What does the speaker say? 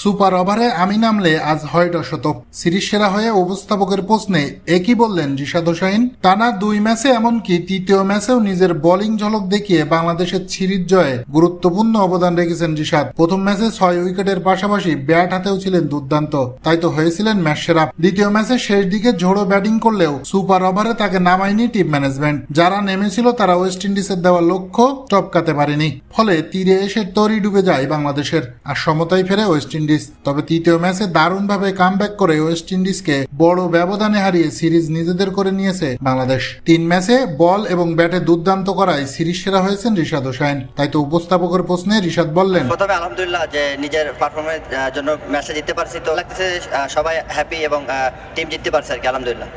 Super ওভারে আমি নামলে আজ হয় শতক সিরিজ সেরা হয়ে উপস্থাপকের প্রশ্নে একই বললেন জিসাদ হোসাইন টানা দুই ম্যাচে এমনকি তৃতীয় ম্যাচেও নিজের বোলিং ঝলক দেখিয়ে বাংলাদেশের সিরিজ জয়ে গুরুত্বপূর্ণ অবদান রেখেছেন জিসাদ। প্রথম ম্যাচে ছয় উইকেটের পাশাপাশি ব্যাট হাতেও ছিলেন দুর্দান্ত। তাই তো হয়েছিলেন ম্যাচ সেরা। দ্বিতীয় ম্যাচে শেষ দিকে ঝোড়ো ব্যাটিং করলেও সুপার ওভারে তাকে নামায়নি টিম ম্যানেজমেন্ট। যারা নেমেছিল তারা ওয়েস্ট ইন্ডিজের দেওয়া লক্ষ্য টপকাতে পারেনি। ফলে তীরে এসে তরি ডুবে যায় বাংলাদেশের। আর সমতায় ফেরে ওয়েস্ট ইন্ডিজ তবে তৃতীয় ম্যাচে দারুণভাবে কামব্যাক করে ওয়েস্ট ইন্ডিজকে বড় ব্যবধানে হারিয়ে সিরিজ নিজেদের করে নিয়েছে বাংলাদেশ। তিন ম্যাচে বল এবং ব্যাটে দুর্দান্ত করায় সিরিজ সেরা হয়েছেন রিশাদ হোসাইন তাই তো উপস্থাপকের প্রশ্নে রিশাদ বললেন, প্রথমে আলহামদুলিল্লাহ যে নিজের পারফরমেন্স জন্য ম্যাচে জিততে পারছি। তো লাগতেছে সবাই হ্যাপি এবং টিম জিততে পারছে আর কি আলহামদুলিল্লাহ।